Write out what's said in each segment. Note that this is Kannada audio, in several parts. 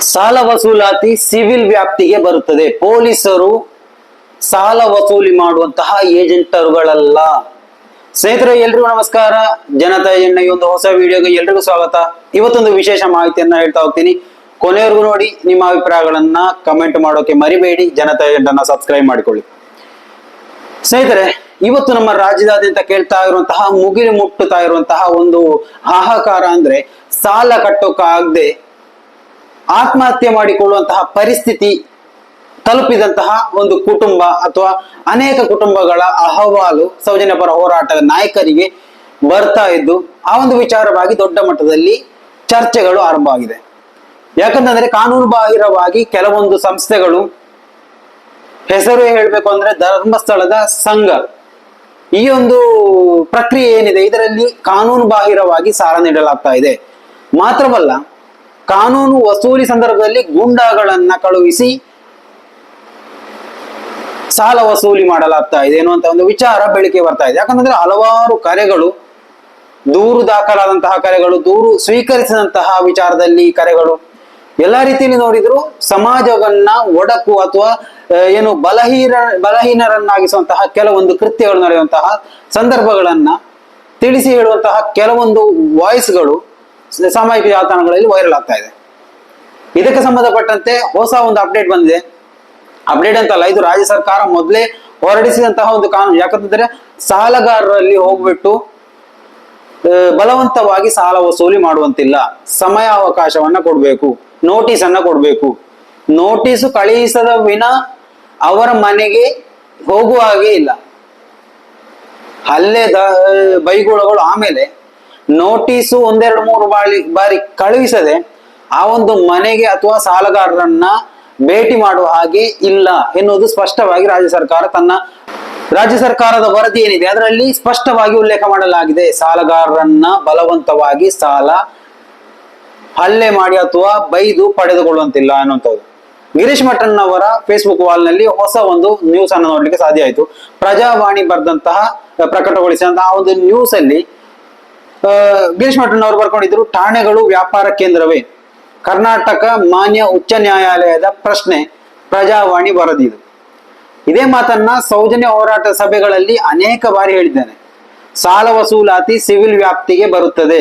ಸಾಲ ವಸೂಲಾತಿ ಸಿವಿಲ್ ವ್ಯಾಪ್ತಿಗೆ ಬರುತ್ತದೆ. ಪೊಲೀಸರು ಸಾಲ ವಸೂಲಿ ಮಾಡುವಂತಹ ಏಜೆಂಟರುಗಳಲ್ಲ. ಸ್ನೇಹಿತರೆ, ಎಲ್ರಿಗೂ ನಮಸ್ಕಾರ. ಜನತಾ ಎಣ್ಣ ಒಂದು ಹೊಸ ವಿಡಿಯೋಗೆ ಎಲ್ರಿಗೂ ಸ್ವಾಗತ. ಇವತ್ತೊಂದು ವಿಶೇಷ ಮಾಹಿತಿಯನ್ನ ಹೇಳ್ತಾ ಹೋಗ್ತೀನಿ. ಕೊನೆಯವರೆಗೂ ನೋಡಿ ನಿಮ್ಮ ಅಭಿಪ್ರಾಯಗಳನ್ನ ಕಮೆಂಟ್ ಮಾಡೋಕೆ ಮರಿಬೇಡಿ. ಜನತಾ ಎಣ್ಣನ್ನ ಸಬ್ಸ್ಕ್ರೈಬ್ ಮಾಡಿಕೊಳ್ಳಿ. ಸ್ನೇಹಿತರೆ, ಇವತ್ತು ನಮ್ಮ ರಾಜ್ಯದಾದ್ಯಂತ ಕೇಳ್ತಾ ಇರುವಂತಹ, ಮುಗಿಲು ಮುಟ್ಟುತ್ತಾ ಇರುವಂತಹ ಒಂದು ಹಾಹಾಕಾರ ಅಂದ್ರೆ ಸಾಲ ಕಟ್ಟೋಕ್ಕಾಗದೆ ಆತ್ಮಹತ್ಯೆ ಮಾಡಿಕೊಳ್ಳುವಂತಹ ಪರಿಸ್ಥಿತಿ ತಲುಪಿದಂತಹ ಒಂದು ಕುಟುಂಬ ಅಥವಾ ಅನೇಕ ಕುಟುಂಬಗಳ ಅಹವಾಲು ಸೌಜನ್ಯ ಪರ ಹೋರಾಟದ ನಾಯಕರಿಗೆ ಬರ್ತಾ ಇದ್ದು, ಆ ಒಂದು ವಿಚಾರವಾಗಿ ದೊಡ್ಡ ಮಟ್ಟದಲ್ಲಿ ಚರ್ಚೆಗಳು ಆರಂಭ ಆಗಿದೆ ಯಾಕಂತಂದ್ರೆ ಕಾನೂನು ಬಾಹಿರವಾಗಿ ಕೆಲವೊಂದು ಸಂಸ್ಥೆಗಳು ಹೆಸರು ಹೇಳಬೇಕು ಅಂದ್ರೆ ಧರ್ಮಸ್ಥಳದ ಸಂಘ. ಈ ಒಂದು ಪ್ರಕ್ರಿಯೆ ಏನಿದೆ, ಇದರಲ್ಲಿ ಕಾನೂನು ಬಾಹಿರವಾಗಿ ಸಾಲ ನೀಡಲಾಗ್ತಾ ಇದೆ. ಮಾತ್ರವಲ್ಲ ಕಾನೂನು ವಸೂಲಿ ಸಂದರ್ಭದಲ್ಲಿ ಗೂಂಡಾಗಳನ್ನ ಕಳುಹಿಸಿ ಸಾಲ ವಸೂಲಿ ಮಾಡಲಾಗ್ತಾ ಇದೆ ಅನ್ನುವಂತ ಒಂದು ವಿಚಾರ ಬೆಳಿಕೆ ಬರ್ತಾ ಇದೆ. ಯಾಕಂತಂದ್ರೆ ಹಲವಾರು ಕರೆಗಳು, ದೂರು ದಾಖಲಾದಂತಹ ಕರೆಗಳು, ದೂರು ಸ್ವೀಕರಿಸಿದಂತಹ ವಿಚಾರದಲ್ಲಿ ಕರೆಗಳು ಎಲ್ಲ ರೀತಿಯಲ್ಲಿ ನೋಡಿದ್ರು ಸಮಾಜವನ್ನ ಒಡಕು ಅಥವಾ ಏನು ಬಲಹೀನ, ಬಲಹೀನರನ್ನಾಗಿಸುವಂತಹ ಕೆಲವೊಂದು ಕೃತ್ಯಗಳು ನಡೆಯುವಂತಹ ಸಂದರ್ಭಗಳನ್ನ ತಿಳಿಸಿ ಹೇಳುವಂತಹ ಕೆಲವೊಂದು ವಾಯ್ಸ್ಗಳು ಸಾಮಾಜಿಕ ಜಾಲತಾಣಗಳಲ್ಲಿ ವೈರಲ್ ಆಗ್ತಾ ಇದೆ. ಇದಕ್ಕೆ ಸಂಬಂಧಪಟ್ಟಂತೆ ಹೊಸ ಒಂದು ಅಪ್ಡೇಟ್ ಬಂದಿದೆ. ಅಪ್ಡೇಟ್ ಅಂತಲ್ಲ, ಇದು ರಾಜ್ಯ ಸರ್ಕಾರ ಮೊದಲೇ ಹೊರಡಿಸಿದಂತಹ ಒಂದು ಕಾನೂನು. ಯಾಕಂತಂದ್ರೆ ಸಾಲಗಾರರಲ್ಲಿ ಹೋಗ್ಬಿಟ್ಟು ಬಲವಂತವಾಗಿ ಸಾಲ ವಸೂಲಿ ಮಾಡುವಂತಿಲ್ಲ. ಸಮಯಾವಕಾಶವನ್ನ ಕೊಡಬೇಕು. ನೋಟಿಸ್ ಅನ್ನ ಕೊಡಬೇಕು. ನೋಟಿಸ್ ಕಳುಹಿಸದ ವಿನ ಅವರ ಮನೆಗೆ ಹೋಗುವ ಹಾಗೆ ಇಲ್ಲ. ಅಲ್ಲೇ ದ, ಬೈಗುಳಗಳು ಆಮೇಲೆ ನೋಟಿಸು ಒಂದೆರಡು ಮೂರು ಬಾರಿ ಬಾರಿ ಕಳುಹಿಸದೆ ಆ ಒಂದು ಮನೆಗೆ ಅಥವಾ ಸಾಲಗಾರರನ್ನ ಭೇಟಿ ಮಾಡುವ ಹಾಗೆ ಇಲ್ಲ ಎನ್ನುವುದು ಸ್ಪಷ್ಟವಾಗಿ ರಾಜ್ಯ ಸರ್ಕಾರ ತನ್ನ ರಾಜ್ಯ ಸರ್ಕಾರದ ವರದಿ ಏನಿದೆ ಅದರಲ್ಲಿ ಸ್ಪಷ್ಟವಾಗಿ ಉಲ್ಲೇಖ ಮಾಡಲಾಗಿದೆ. ಸಾಲಗಾರರನ್ನ ಬಲವಂತವಾಗಿ ಸಾಲ ಹಲ್ಲೆ ಮಾಡಿ ಅಥವಾ ಬೈದು ಪಡೆದುಕೊಳ್ಳುವಂತಿಲ್ಲ ಅನ್ನುವಂಥದ್ದು. ಗಿರೀಶ್ ಮಠನ್ ಅವರ ಫೇಸ್ಬುಕ್ ವಾಲ್ನಲ್ಲಿ ಹೊಸ ಒಂದು ನ್ಯೂಸ್ ಅನ್ನು ನೋಡ್ಲಿಕ್ಕೆ ಸಾಧ್ಯ ಆಯಿತು. ಪ್ರಜಾವಾಣಿ ಬರೆದಂತಹ, ಪ್ರಕಟಗೊಳಿಸಿದಂತಹ ಆ ಒಂದು ನ್ಯೂಸ್ ಅಲ್ಲಿ ಅವರು ಬರ್ಕೊಂಡಿದ್ರು, ಠಾಣೆಗಳು ವ್ಯಾಪಾರ ಕೇಂದ್ರವೇ. ಕರ್ನಾಟಕ ಮಾನ್ಯ ಉಚ್ಚ ನ್ಯಾಯಾಲಯದ ಪ್ರಶ್ನೆ, ಪ್ರಜಾವಾಣಿ ವರದಿ ಇದೇ ಮಾತನ್ನ ಸೌಜನ್ಯ ಹೋರಾಟ ಸಭೆಗಳಲ್ಲಿ ಅನೇಕ ಬಾರಿ ಹೇಳಿದ್ದೇನೆ. ಸಾಲ ವಸೂಲಾತಿ ಸಿವಿಲ್ ವ್ಯಾಪ್ತಿಗೆ ಬರುತ್ತದೆ.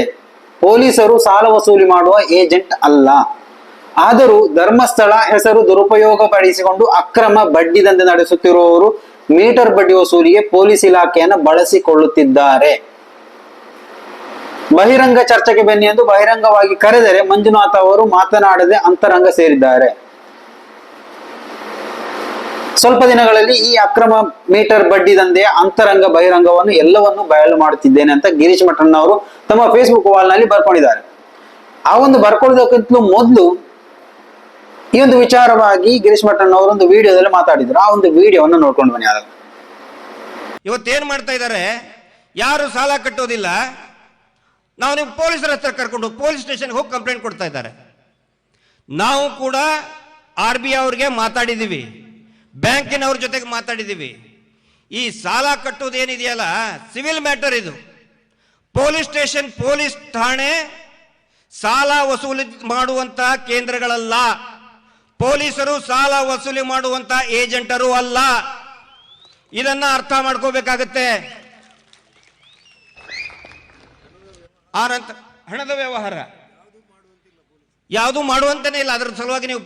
ಪೊಲೀಸರು ಸಾಲ ವಸೂಲಿ ಮಾಡುವ ಏಜೆಂಟ್ ಅಲ್ಲ. ಆದರೂ ಧರ್ಮಸ್ಥಳ ಹೆಸರು ದುರುಪಯೋಗ ಪಡಿಸಿಕೊಂಡು ಅಕ್ರಮ ಬಡ್ಡಿ ದಂಧೆ ನಡೆಸುತ್ತಿರುವವರು ಮೀಟರ್ ಬಡ್ಡಿ ವಸೂಲಿಗೆ ಪೊಲೀಸ್ ಇಲಾಖೆಯನ್ನು ಬಳಸಿಕೊಳ್ಳುತ್ತಿದ್ದಾರೆ. ಬಹಿರಂಗ ಚರ್ಚೆಗೆ ಬನ್ನಿ ಎಂದು ಬಹಿರಂಗವಾಗಿ ಕರೆದರೆ ಮಂಜುನಾಥ್ ಅವರು ಮಾತನಾಡದೆ ಅಂತರಂಗ ಸೇರಿದ್ದಾರೆ. ಸ್ವಲ್ಪ ದಿನಗಳಲ್ಲಿ ಈ ಅಕ್ರಮ ಮೀಟರ್ ಬಡ್ಡಿ ದಂಧೆಯ ಅಂತರಂಗ ಬಹಿರಂಗವನ್ನು ಎಲ್ಲವನ್ನು ಬಯಲು ಮಾಡುತ್ತಿದ್ದೇನೆ ಅಂತ ಗಿರೀಶ್ ಮಠಣ್ಣ ಅವರು ತಮ್ಮ ಫೇಸ್ಬುಕ್ ವಾಲ್ನಲ್ಲಿ ಬರ್ಕೊಂಡಿದ್ದಾರೆ. ಆ ಒಂದು ಬರ್ಕೊಳ್ಳೋದಕ್ಕಿಂತಲೂ ಮೊದಲು ಈ ಒಂದು ವಿಚಾರವಾಗಿ ಗಿರೀಶ್ ಮಠಣ್ಣ ಅವರು ಒಂದು ವಿಡಿಯೋದಲ್ಲಿ ಮಾತಾಡಿದ್ರು. ಆ ಒಂದು ವಿಡಿಯೋವನ್ನು ನೋಡ್ಕೊಂಡು ಬನ್ನಿ ಇವತ್ತೇನ್ ಮಾಡ್ತಾ ಇದ್ದಾರೆ? ಯಾರು ಸಾಲ ಕಟ್ಟೋದಿಲ್ಲ? ನಾವು ನೀವು ಪೊಲೀಸರ ಹತ್ರ ಕರ್ಕೊಂಡು ಪೊಲೀಸ್ ಸ್ಟೇಷನ್ಗೆ ಹೋಗಿ ಕಂಪ್ಲೇಂಟ್ ಕೊಡ್ತಾ ಇದ್ದಾರೆ. ನಾವು ಕೂಡ ಆರ್ ಬಿ ಅವ್ರಿಗೆ ಮಾತಾಡಿದ್ದೀವಿ ಬ್ಯಾಂಕಿನವ್ರ ಜೊತೆಗೆ ಮಾತಾಡಿದ್ದೀವಿ ಈ ಸಾಲ ಕಟ್ಟೋದು ಏನಿದೆಯಲ್ಲ, ಸಿವಿಲ್ ಮ್ಯಾಟರ್ ಇದು. ಪೊಲೀಸ್ ಸ್ಟೇಷನ್, ಪೊಲೀಸ್ ಠಾಣೆ ಸಾಲ ವಸೂಲಿ ಮಾಡುವಂತಹ ಕೇಂದ್ರಗಳಲ್ಲ. ಪೊಲೀಸರು ಸಾಲ ವಸೂಲಿ ಮಾಡುವಂತಹ ಏಜೆಂಟರು ಅಲ್ಲ. ಇದನ್ನ ಅರ್ಥ ಮಾಡ್ಕೋಬೇಕಾಗತ್ತೆ. ಆ ನಂತರ ಹಣದ ವ್ಯವಹಾರ. ಯಾವುದು ಮಾಡುವಂತನೇ ಇಲ್ಲ. ಅದ್ರ ಸಲುವಾಗಿ ನೀವು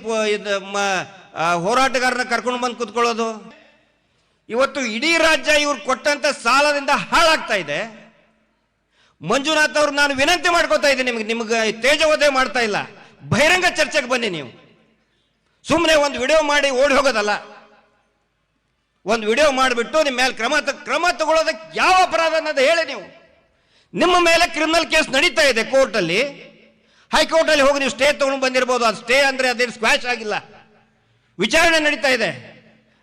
ಹೋರಾಟಗಾರನ ಕರ್ಕೊಂಡು ಬಂದು ಕೂತ್ಕೊಳ್ಳೋದು. ಇವತ್ತು ಇಡೀ ರಾಜ್ಯ ಇವ್ರು ಕೊಟ್ಟಂತ ಸಾಲದಿಂದ ಹಾಳಾಗ್ತಾ ಇದೆ. ಮಂಜುನಾಥ್ ಅವ್ರು ನಾನು ವಿನಂತಿ ಮಾಡ್ಕೋತಾ ಇದ್ದೀನಿ. ನಿಮ್ಗೆ ನಿಮ್ಗೆ ತೇಜವೋದಯ ಮಾಡ್ತಾ ಇಲ್ಲ. ಬಹಿರಂಗ ಚರ್ಚೆಗೆ ಬನ್ನಿ ನೀವು. ಸುಮ್ಮನೆ ಒಂದು ವಿಡಿಯೋ ಮಾಡಿ ಓಡಿ ಹೋಗೋದಲ್ಲ. ಒಂದು ವಿಡಿಯೋ ಮಾಡಿಬಿಟ್ಟು ನಿಮ್ಮ ಮೇಲೆ ಕ್ರಮ ಕ್ರಮ ತಗೊಳ್ಳೋದಕ್ಕೆ ಯಾವ ಅಪರಾಧ ಅನ್ನೋದು ಹೇಳಿ ನೀವು. ನಿಮ್ಮ ಮೇಲೆ ಕ್ರಿಮಿನಲ್ ಕೇಸ್ ನಡೀತಾ ಇದೆ ಕೋರ್ಟಲ್ಲಿ. ಹೈಕೋರ್ಟಲ್ಲಿ ಹೋಗಿ ನೀವು ಸ್ಟೇ ತಗೊಂಡು ಬಂದಿರ್ಬೋದು. ಅದು ಸ್ಟೇ ಅಂದ್ರೆ ಅದೇನು ಸ್ಕ್ವಾಶ್ ಆಗಿಲ್ಲ. ವಿಚಾರಣೆ ನಡೀತಾ ಇದೆ.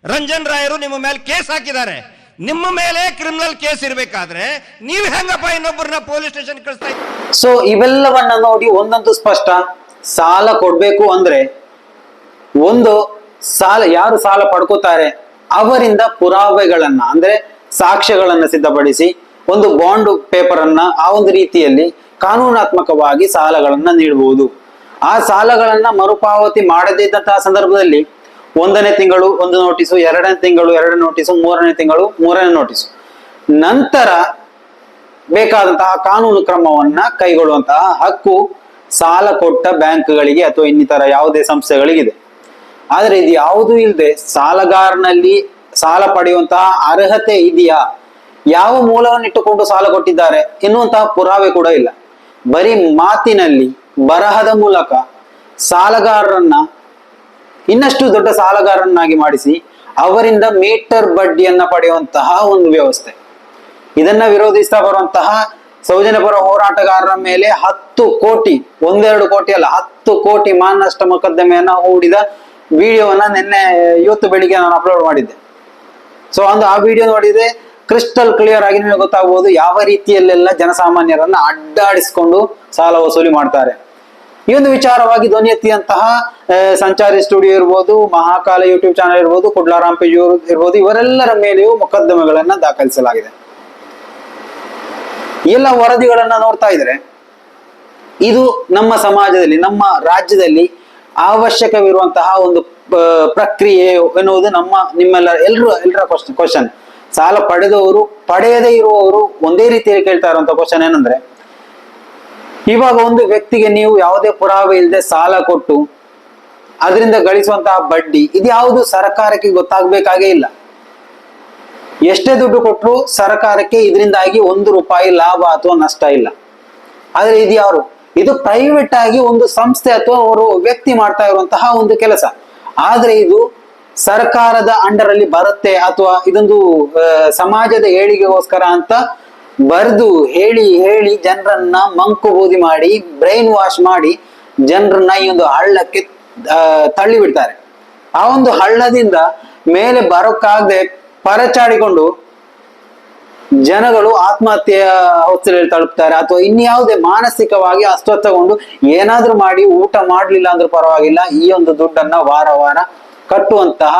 ರಂಜನ್ ರಾಯರು ನಿಮ್ಮ ಮೇಲೆ ಕೇಸ್ ಹಾಕಿದ್ದಾರೆ. ನಿಮ್ಮ ಮೇಲೆ ಕ್ರಿಮಿನಲ್ ಕೇಸ್ ಇರಬೇಕಾದ್ರೆ ನೀವು ಹೆಂಗಪ್ಪ ಇನ್ನೊಬ್ಬರನ್ನ ಪೊಲೀಸ್ ಸ್ಟೇಷನ್ ಕಳಿಸ್ತಾ? ಸೊ ಇವೆಲ್ಲವನ್ನ ನೋಡಿ ಒಂದಂತೂ ಸ್ಪಷ್ಟ. ಸಾಲ ಕೊಡ್ಬೇಕು ಅಂದ್ರೆ ಒಂದು ಸಾಲ, ಯಾರು ಸಾಲ ಪಡ್ಕೋತಾರೆ? ಅವರಿಂದ ಪುರಾವೆಗಳನ್ನ, ಅಂದ್ರೆ ಸಾಕ್ಷ್ಯಗಳನ್ನ ಸಿದ್ಧಪಡಿಸಿ ಒಂದು ಬಾಂಡ್ ಪೇಪರ್ ಅನ್ನ ಆ ಒಂದು ರೀತಿಯಲ್ಲಿ ಕಾನೂನಾತ್ಮಕವಾಗಿ ಸಾಲಗಳನ್ನ ನೀಡಬಹುದು ಆ ಸಾಲಗಳನ್ನ ಮರುಪಾವತಿ ಮಾಡದೇ ಇದ್ದಂತಹ ಸಂದರ್ಭದಲ್ಲಿ ಒಂದನೇ ತಿಂಗಳು ಒಂದು ನೋಟಿಸು, ಎರಡನೇ ತಿಂಗಳು ಎರಡನೇ ನೋಟಿಸು, ಮೂರನೇ ತಿಂಗಳು ಮೂರನೇ ನೋಟಿಸು. ನಂತರ ಬೇಕಾದಂತಹ ಕಾನೂನು ಕ್ರಮವನ್ನ ಕೈಗೊಳ್ಳುವಂತಹ ಹಕ್ಕು ಸಾಲ ಕೊಟ್ಟ ಬ್ಯಾಂಕ್ಗಳಿಗೆ ಅಥವಾ ಇನ್ನಿತರ ಯಾವುದೇ ಸಂಸ್ಥೆಗಳಿಗಿದೆ. ಆದರೆ ಇದು ಯಾವುದೂ ಇಲ್ಲದೆ ಸಾಲಗಾರನಲ್ಲಿ ಸಾಲ ಪಡೆಯುವಂತಹ ಅರ್ಹತೆ ಇದೆಯಾ? ಯಾವ ಮೂಲವನ್ನಿಟ್ಟುಕೊಂಡು ಸಾಲ ಕೊಟ್ಟಿದ್ದಾರೆ ಎನ್ನುವಂತಹ ಪುರಾವೆ ಕೂಡ ಇಲ್ಲ. ಬರೀ ಮಾತಿನಲ್ಲಿ, ಬರಹದ ಮೂಲಕ ಸಾಲಗಾರರನ್ನ, ಇನ್ನಷ್ಟು ದೊಡ್ಡ ಸಾಲಗಾರರನ್ನಾಗಿ ಮಾಡಿಸಿ ಅವರಿಂದ ಮೀಟರ್ ಬಡ್ಡಿಯನ್ನ ಪಡೆಯುವಂತಹ ಒಂದು ವ್ಯವಸ್ಥೆ. ಇದನ್ನ ವಿರೋಧಿಸ್ತಾ ಬರುವಂತಹ ಸೌಜನ್ಯಪರ ಹೋರಾಟಗಾರರ ಮೇಲೆ ಹತ್ತು ಕೋಟಿ, ಒಂದೆರಡು ಕೋಟಿ ಅಲ್ಲ, ಹತ್ತು ಕೋಟಿ ಮಾನನಷ್ಟ ಮೊಕದ್ದಮೆಯನ್ನ ಹೂಡಿದ ವಿಡಿಯೋವನ್ನ ನಿನ್ನೆ, ಇವತ್ತು ಬೆಳಿಗ್ಗೆ ನಾನು ಅಪ್ಲೋಡ್ ಮಾಡಿದ್ದೆ. ಸೊ ಒಂದು ಆ ವಿಡಿಯೋ ನೋಡಿದ್ರೆ ಕ್ರಿಸ್ಟಲ್ ಕ್ಲಿಯರ್ ಆಗಿ ನಿಮಗೆ ಗೊತ್ತಾಗಬಹುದು ಯಾವ ರೀತಿಯಲ್ಲೆಲ್ಲ ಜನಸಾಮಾನ್ಯರನ್ನ ಅಡ್ಡಾಡಿಸಿಕೊಂಡು ಸಾಲ ವಸೂಲಿ ಮಾಡ್ತಾರೆ. ಈ ಒಂದು ವಿಚಾರವಾಗಿ ಧ್ವನಿ ಎತ್ತಿಯಂತಹ ಸಂಚಾರಿ ಸ್ಟುಡಿಯೋ ಇರ್ಬೋದು, ಮಹಾಕಾಲ ಯೂಟ್ಯೂಬ್ ಚಾನಲ್ ಇರ್ಬೋದು, ಕುಡ್ಲಾರಾಮ್ ಪೇಜ್ ಇರ್ಬೋದು, ಇವರೆಲ್ಲರ ಮೇಲೆಯೂ ಮೊಕದ್ದಮೆಗಳನ್ನ ದಾಖಲಿಸಲಾಗಿದೆ. ಎಲ್ಲ ವರದಿಗಳನ್ನ ನೋಡ್ತಾ ಇದ್ರೆ, ಇದು ನಮ್ಮ ಸಮಾಜದಲ್ಲಿ, ನಮ್ಮ ರಾಜ್ಯದಲ್ಲಿ ಅವಶ್ಯಕವಿರುವಂತಹ ಒಂದು ಪ್ರಕ್ರಿಯೆ ಎನ್ನುವುದು ನಮ್ಮ ನಿಮ್ಮೆಲ್ಲ ಎಲ್ಲರೂ ಎಲ್ಲರ ಕ್ವಶನ್ ಕ್ವಶನ್ ಸಾಲ ಪಡೆದವರು, ಪಡೆಯದೇ ಇರುವವರು ಒಂದೇ ರೀತಿಯಲ್ಲಿ ಕೇಳ್ತಾ ಇರುವಂತ ಕ್ವಶನ್ ಏನಂದ್ರೆ, ಇವಾಗ ಒಂದು ವ್ಯಕ್ತಿಗೆ ನೀವು ಯಾವುದೇ ಪುರಾವೆ ಇಲ್ಲದೆ ಸಾಲ ಕೊಟ್ಟು, ಅದರಿಂದ ಗಳಿಸುವಂತಹ ಬಡ್ಡಿ, ಇದು ಯಾವುದು ಸರ್ಕಾರಕ್ಕೆ ಗೊತ್ತಾಗಬೇಕಾಗೇ ಇಲ್ಲ. ಎಷ್ಟೇ ದುಡ್ಡು ಕೊಟ್ಟರು ಸರ್ಕಾರಕ್ಕೆ ಇದರಿಂದಾಗಿ ಒಂದು ರೂಪಾಯಿ ಲಾಭ ಅಥವಾ ನಷ್ಟ ಇಲ್ಲ. ಆದ್ರೆ ಇದು ಯಾರು? ಇದು ಪ್ರೈವೇಟ್ ಆಗಿ ಒಂದು ಸಂಸ್ಥೆ ಅಥವಾ ಅವರು ವ್ಯಕ್ತಿ ಮಾಡ್ತಾ ಇರುವಂತಹ ಒಂದು ಕೆಲಸ. ಆದ್ರೆ ಇದು ಸರ್ಕಾರದ ಅಂಡರ್ ಅಲ್ಲಿ ಬರುತ್ತೆ ಅಥವಾ ಇದೊಂದು ಸಮಾಜದ ಏಳಿಗೆಗೋಸ್ಕರ ಅಂತ ಬರೆದು ಹೇಳಿ ಹೇಳಿ ಜನರನ್ನ ಮಂಕು ಬೂದಿ ಮಾಡಿ ಬ್ರೈನ್ ವಾಶ್ ಮಾಡಿ ಜನರನ್ನ ಈ ಒಂದು ಹಳ್ಳಕ್ಕೆ ತಳ್ಳಿ ಬಿಡ್ತಾರೆ ಆ ಒಂದು ಹಳ್ಳದಿಂದ ಮೇಲೆ ಬರೋಕ್ಕಾಗದೆ ಪರಚಾಡಿಕೊಂಡು ಜನಗಳು ಆತ್ಮಹತ್ಯೆಯ ಅವಸ್ಥೆಯಲ್ಲಿ ತಲುಪ್ತಾರೆ. ಅಥವಾ ಇನ್ಯಾವುದೇ ಮಾನಸಿಕವಾಗಿ ಅಸ್ವಸ್ಥಗೊಂಡು ಏನಾದ್ರೂ ಮಾಡಿ ಊಟ ಮಾಡ್ಲಿಲ್ಲ ಅಂದ್ರೂ ಪರವಾಗಿಲ್ಲ, ಈ ಒಂದು ದುಡ್ಡನ್ನ ವಾರ ವಾರ ಕಟ್ಟುವಂತಹ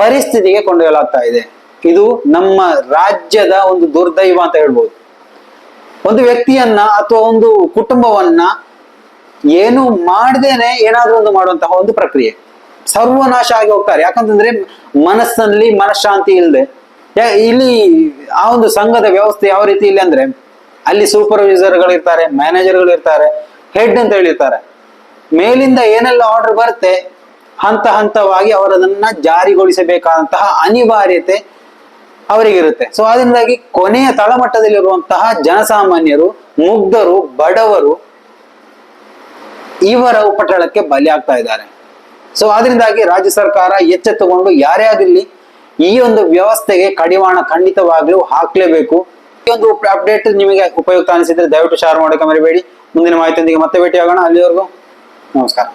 ಪರಿಸ್ಥಿತಿಗೆ ಕೊಂಡೊಯ್ಯಲಾಗ್ತಾ ಇದೆ. ಇದು ನಮ್ಮ ರಾಜ್ಯದ ಒಂದು ದುರ್ದೈವ ಅಂತ ಹೇಳ್ಬೋದು. ಒಂದು ವ್ಯಕ್ತಿಯನ್ನ ಅಥವಾ ಒಂದು ಕುಟುಂಬವನ್ನ ಏನು ಮಾಡದೇನೆ ಏನಾದ್ರೂ ಒಂದು ಮಾಡುವಂತಹ ಒಂದು ಪ್ರಕ್ರಿಯೆ. ಸರ್ವನಾಶ ಆಗಿ ಹೋಗ್ತಾರೆ. ಯಾಕಂತಂದ್ರೆ ಮನಸ್ಸಲ್ಲಿ ಮನಃಶಾಂತಿ ಇಲ್ಲದೆ ಇಲ್ಲಿ ಆ ಒಂದು ಸಂಘದ ವ್ಯವಸ್ಥೆ ಯಾವ ರೀತಿ ಇಲ್ಲ ಅಂದ್ರೆ ಅಲ್ಲಿ ಸೂಪರ್ವೈಸರ್ಗಳು ಇರ್ತಾರೆ ಮ್ಯಾನೇಜರ್ಗಳು ಇರ್ತಾರೆ ಹೆಡ್ ಅಂತ ಹೇಳಿರ್ತಾರೆ. ಮೇಲಿಂದ ಏನೆಲ್ಲ ಆರ್ಡರ್ ಬರುತ್ತೆ ಹಂತ ಹಂತವಾಗಿ ಅವರದನ್ನ ಜಾರಿಗೊಳಿಸಬೇಕಾದಂತಹ ಅನಿವಾರ್ಯತೆ ಅವರಿಗಿರುತ್ತೆ. ಸೊ ಅದರಿಂದಾಗಿ ಕೊನೆಯ ತಳಮಟ್ಟದಲ್ಲಿರುವಂತಹ ಜನಸಾಮಾನ್ಯರು, ಮುಗ್ಧರು, ಬಡವರು ಇವರ ಉಪಟಳಕ್ಕೆ ಬಲಿಯಾಗ್ತಾ ಇದ್ದಾರೆ. ಸೊ ಅದರಿಂದಾಗಿ ರಾಜ್ಯ ಸರ್ಕಾರ ಎಚ್ಚೆತ್ತುಕೊಂಡು ಯಾರೇ ಆಗಿರ್ಲಿ ಈ ಒಂದು ವ್ಯವಸ್ಥೆಗೆ ಕಡಿವಾಣ ಖಂಡಿತವಾಗ್ಲೂ ಹಾಕ್ಲೇಬೇಕು. ಈ ಒಂದು ಅಪ್ಡೇಟ್ ನಿಮಗೆ ಉಪಯುಕ್ತ ಅನಿಸಿದ್ರೆ ದಯವಿಟ್ಟು ಶೇರ್ ಮಾಡೋಕೆ ಮರಿಬೇಡಿ. ಮುಂದಿನ ಮಾಹಿತಿಯೊಂದಿಗೆ ಮತ್ತೆ ಭೇಟಿಯಾಗೋಣ. ಅಲ್ಲಿವರೆಗೂ ನಮಸ್ಕಾರ.